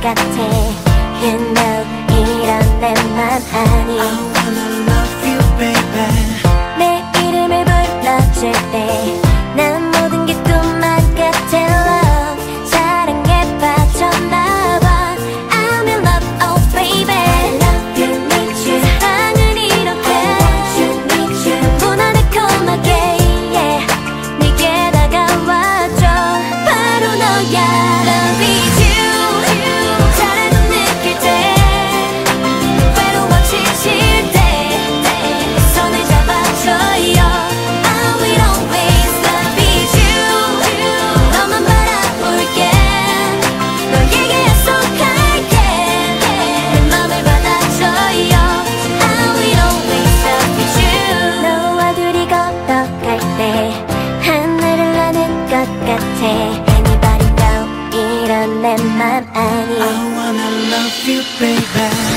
같아. You know 이런 내맘 아니. 걸어갈 때 하늘을 나는 것 같아 Anybody know 이런 내 맘 아니 I wanna love you baby